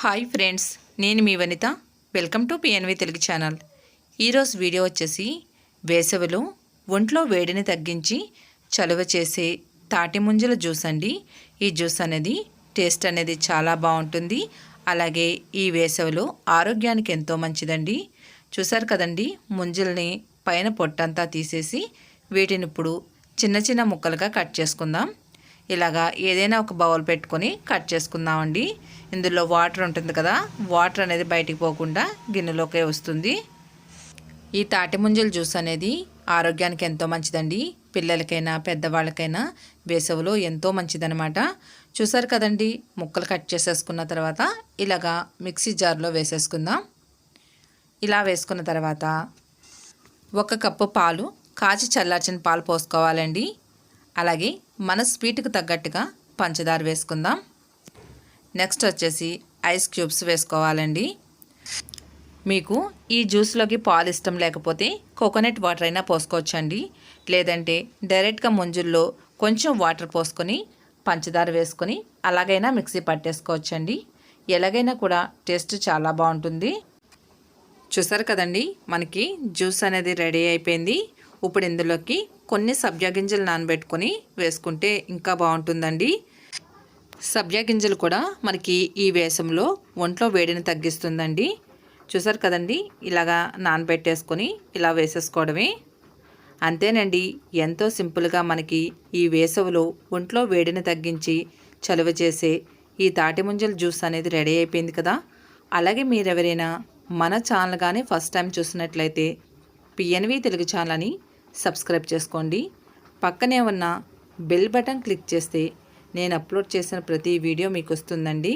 Hi friends నేను మీ Vanitha. Welcome to PNV Telugu channel. ఈరోజు video వచ్చేసి వేసవిలో ఒంట్లో వేడిని తగ్గించి చలువ చేసే తాటి ముంజల జ్యూస్ అండి. ఈ జ్యూస్ అనేది టేస్ట్ అనేది చాలా బాగుంటుంది. అలాగే ఈ వేసవిలో ఆరోగ్యానికి ఎంతో మంచిదండి. చూసారు కదండి ముంజల్ని పైన పొట్టంతా తీసేసి వీటిని ఇప్పుడు చిన్న చిన్న ముక్కలుగా కట్ చేసుకుందాం. ఇలాగా ఏదైనా ఒక బౌల్ పెట్టుకొని కట్ చేసుకుందామండి. ఇందులో వాటర్ ఉంటుంది కదా వాటర్ అనేది బయటికి పోకుండా గిన్నెలోకే వస్తుంది. ఈ తాటి ముంజల జ్యూస్ అనేది ఆరోగ్యానికి ఎంతో మంచిదండి. పిల్లలకైనా పెద్దవాళ్ళకైనా వేసవిలో ఎంతో మంచిదనమాట చూసారు కదండి ముక్కలు కట్ చేసేసుకున్న తర్వాత ఇలాగా మిక్సీ జార్లో వేసేసుకుందాం. ఇలా వేసుకున్న తర్వాత ఒక కప్పు పాలు కాచి చల్లార్చిన పాలు పోసుకోవాలండి. అలాగే మన స్వీట్కి తగ్గట్టుగా పంచదార వేసుకుందాం. నెక్స్ట్ వచ్చేసి ఐస్ క్యూబ్స్ వేసుకోవాలండి. మీకు ఈ జ్యూస్లోకి పాలు ఇష్టం లేకపోతే కోకోనట్ వాటర్ అయినా పోసుకోవచ్చండి. లేదంటే డైరెక్ట్గా ముంజుల్లో కొంచెం వాటర్ పోసుకొని పంచదార వేసుకొని అలాగైనా మిక్సీ పట్టేసుకోవచ్చండి. ఎలాగైనా కూడా టేస్ట్ చాలా బాగుంటుంది. చూసారు కదండి మనకి జ్యూస్ అనేది రెడీ అయిపోయింది. ఇప్పుడు ఇందులోకి కొన్ని సబ్జా గింజలు నానబెట్టుకొని వేసుకుంటే ఇంకా బాగుంటుందండి. సబ్జా గింజలు కూడా మనకి ఈ వేసంలో ఒంట్లో వేడిని తగ్గిస్తుందండి. చూసారు కదండి? ఇలాగా నానబెట్టేసుకొని ఇలా వేసేసుకోవడమే. అంతేనండి ఎంతో సింపుల్గా మనకి ఈ వేసవిలో ఒంట్లో వేడిని తగ్గించి చలువ చేసే ఈ తాటి ముంజల జ్యూస్ అనేది రెడీ అయిపోయింది కదా? అలాగే మీరెవరైనా మన ఛానల్ కానీ ఫస్ట్ టైం చూసినట్లయితే పిఎన్వి తెలుగు ఛానల్ని సబ్స్క్రైబ్ చేసుకోండి. పక్కనే ఉన్న బెల్ బటన్ క్లిక్ చేస్తే నేను అప్లోడ్ చేసిన ప్రతి వీడియో మీకు వస్తుందండి.